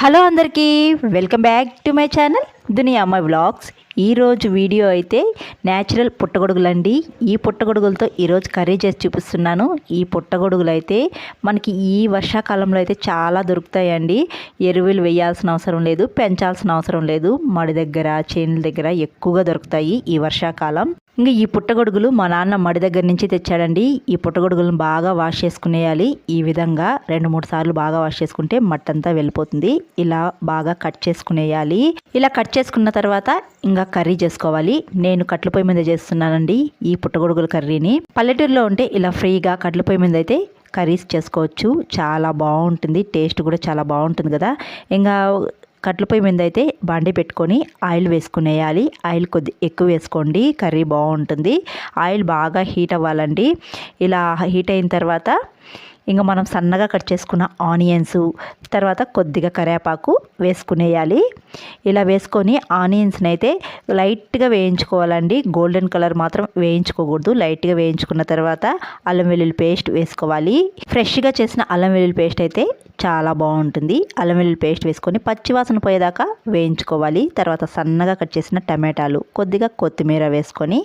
Hello అందరికీ welcome back to my channel Duniya Ammayi vlogs. ఈరోజు video అయితే natural పుట్టగొడుగులండి. ఈ పుట్టగొడుగులతో ఈరోజు కర్రీ చేసి చూపిస్తున్నాను. ఈ పుట్టగొడుగులు అయితే మనకి ఈ వర్షాకాలంలో అయితే చాలా దొరుకుతాయండి. ఎరువులు వేయాల్సిన అవసరం లేదు పెంచాల్సిన అవసరం లేదు. మడి దగ్గర చేనుల దగ్గర ఎక్కువగా దొరుకుతాయి ఈ వర్షాకాలం. ఇంకా ఈ పుట్టగొడుగులు మా నాన్న మడి దగ్గర నుంచి తెచ్చాడండి. ఈ పుట్టగొడుగులను బాగా వాష్ చేసుకునేయాలి. ఈ విధంగా రెండు మూడు సార్లు బాగా వాష్ చేసుకుంటే మట్టంతా వెళ్ళిపోతుంది. ఇలా బాగా కట్ చేసుకునేయాలి. ఇలా కట్ చేసుకున్న తర్వాత ఇంకా కర్రీ చేసుకోవాలి. నేను కట్ల పొయ్యి మీద చేస్తున్నానండి ఈ పుట్టగొడుగుల కర్రీని. పల్లెటూరులో ఉంటే ఇలా ఫ్రీగా కట్ల పొయ్యి మీద అయితే కర్రీస్ చేసుకోవచ్చు. చాలా బాగుంటుంది. టేస్ట్ కూడా చాలా బాగుంటుంది కదా. ఇంకా కట్ల పొయ్యి మీద అయితే బండి పెట్టుకొని ఆయిల్ వేసుకునేయాలి. ఆయిల్ కొద్ది ఎక్కువ వేసుకోండి. కర్రీ బాగుంటుంది. ఆయిల్ బాగా హీట్ అవ్వాలండి. ఇలా హీట్ అయిన తర్వాత ఇంకా మనం సన్నగా కట్ చేసుకున్న ఆనియన్స్ తర్వాత కొద్దిగా కరివేపాకు వేసుకునేయాలి. ఇలా వేసుకొని ఆనియన్స్ని అయితే లైట్గా వేయించుకోవాలండి. గోల్డెన్ కలర్ మాత్రం వేయించుకోకూడదు. లైట్గా వేయించుకున్న తర్వాత అల్లం వెల్లుల్లి పేస్ట్ వేసుకోవాలి. ఫ్రెష్గా చేసిన అల్లం వెల్లుల్లి పేస్ట్ అయితే చాలా బాగుంటుంది. అల్లం వెల్లుల్లి పేస్ట్ వేసుకొని పచ్చివాసన పోయేదాకా వేయించుకోవాలి. తర్వాత సన్నగా కట్ చేసిన టమాటాలు కొద్దిగా కొత్తిమీర వేసుకొని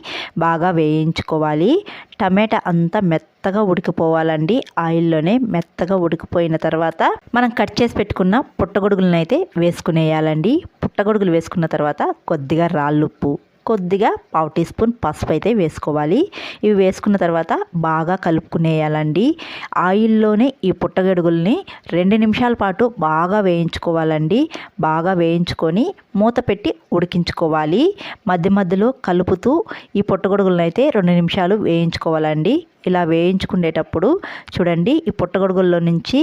బాగా వేయించుకోవాలి. టమాటా అంతా మెత్తగా ఉడికిపోవాలండి. ఆయిల్లోనే మెత్తగా ఉడికిపోయిన తర్వాత మనం కట్ చేసి పెట్టుకున్న పుట్టగొడుగులను అయితే వేసుకునేయాలండి. పుట్టగొడుగులు వేసుకున్న తర్వాత కొద్దిగా రాళ్ళుప్పు. కొద్దిగా పావు టీ స్పూన్ పసుపు అయితే వేసుకోవాలి. ఇవి వేసుకున్న తర్వాత బాగా కలుపుకునేయాలండి. ఆయిల్లోనే ఈ పుట్టగడుగుల్ని రెండు నిమిషాల పాటు బాగా వేయించుకోవాలండి. బాగా వేయించుకొని మూత పెట్టి ఉడికించుకోవాలి. మధ్య మధ్యలో కలుపుతూ ఈ పుట్టగొడుగులను అయితే రెండు నిమిషాలు వేయించుకోవాలండి. ఇలా వేయించుకునేటప్పుడు చూడండి ఈ పుట్టగొడుగుల్లో నుంచి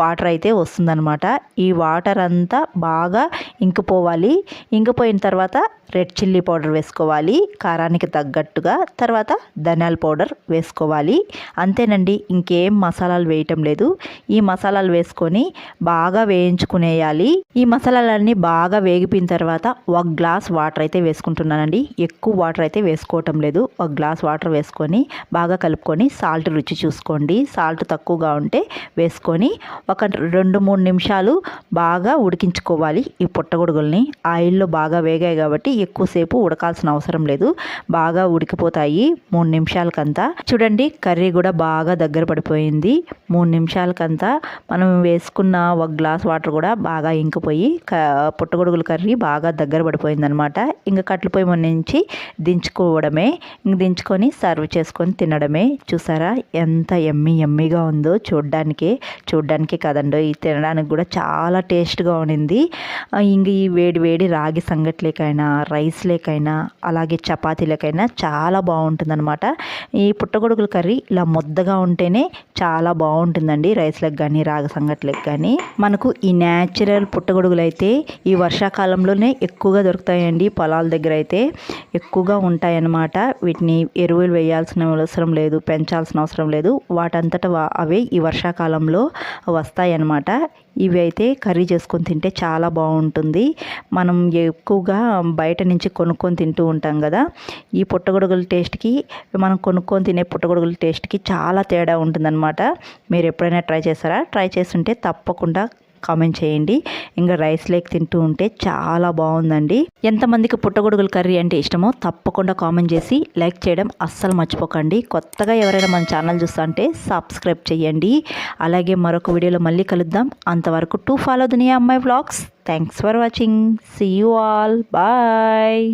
వాటర్ అయితే వస్తుందన్నమాట. ఈ వాటర్ అంతా బాగా ఇంకిపోవాలి. ఇంకిపోయిన తర్వాత రెడ్ చిల్లీ పౌడర్ వేసుకోవాలి. కారానికి తగ్గట్టుగా తర్వాత ధనియాల పౌడర్ వేసుకోవాలి. అంతేనండి ఇంకేం మసాలాలు వేయటం లేదు. ఈ మసాలాలు వేసుకొని బాగా వేయించుకునేయాలి. ఈ మసాలాలన్నీ బాగా వేగిపోయిన తర్వాత ఒక గ్లాస్ వాటర్ అయితే వేసుకుంటున్నానండి. ఎక్కువ వాటర్ అయితే వేసుకోవటం లేదు. ఒక గ్లాస్ వాటర్ వేసుకొని బాగా కలుపుకొని సాల్ట్ రుచి చూసుకోండి. సాల్ట్ తక్కువగా ఉంటే వేసుకొని ఒక రెండు మూడు నిమిషాలు బాగా ఉడికించుకోవాలి. ఈ పుట్టగొడుగుల్ని ఆయిల్లో బాగా వేగాయి కాబట్టి ఎక్కువసేపు ఉడకాల్సిన అవసరం లేదు. బాగా ఉడికిపోతాయి. మూడు నిమిషాలకంతా. చూడండి కర్రీ కూడా బాగా దగ్గర పడిపోయింది. మూడు నిమిషాలకంతా మనం వేసుకున్న ఒక గ్లాస్ వాటర్ కూడా బాగా ఇంకిపోయి క పుట్టగొడుగుల కర్రీ బాగా దగ్గర పడిపోయిందనమాట. ఇంకా కట్ల పొయ్యి నుంచి దించుకోవడమే. ఇంక దించుకొని సర్వ్ చేసుకొని తినడమే. చూసారా ఎంత ఎమ్మి ఎమ్మిగా ఉందో చూడ్డానికి. చూడ్డానికి కదండో ఇది తినడానికి కూడా చాలా టేస్ట్గా ఉండింది. ఇంక ఈ వేడి వేడి రాగి సంగట్లేకైనా రైస్ లేకైనా అలాగే చపాతీలకైనా చాలా బాగుంటుందన్నమాట. ఈ పుట్టగొడుగుల కర్రీ ఇలా ముద్దగా ఉంటేనే చాలా బాగుంటుందండి రైస్లకు కానీ రాగి సంగట్లకు కానీ మనకు ఈ న్యాచురల్ పుట్టగొడుగులు అయితే ఈ వర్షాకాలంలోనే ఎక్కువగా దొరుకుతాయండి పొలాల దగ్గర అయితే. ఎక్కువగా ఉంటాయన్నమాట. వీటిని ఎరువులు వేయాల్సిన అవసరం లేదు పెంచాల్సిన అవసరం లేదు. వాటంతట అవే ఈ వర్షాకాలంలో వస్తాయన్నమాట. ఇవి అయితే కర్రీ చేసుకొని తింటే చాలా బాగుంటుంది. మనం ఎక్కువగా బయట నుంచి కొనుక్కొని తింటూ ఉంటాం కదా. ఈ పుట్టగొడుగుల టేస్ట్కి మనం కొను కొనుక్కొని తినే పుట్టగొడుగుల టేస్ట్కి చాలా తేడా ఉంటుందన్నమాట. మీరు ఎప్పుడైనా ట్రై చేస్తారా ట్రై చేస్తుంటే తప్పకుండా కామెంట్ చేయండి. ఇంకా రైస్ లేక్ తింటూ ఉంటే చాలా బాగుందండి. ఎంతమందికి పుట్టగొడుగుల కర్రీ అంటే ఇష్టమో తప్పకుండా కామెంట్ చేసి లైక్ చేయడం అస్సలు మర్చిపోకండి. కొత్తగా ఎవరైనా మన ఛానల్ చూస్తుంటే సబ్స్క్రైబ్ చేయండి. అలాగే మరొక వీడియోలో మళ్ళీ కలుద్దాం. అంతవరకు to follow Duniya Ammayi blogs thanks for watching. See you all bye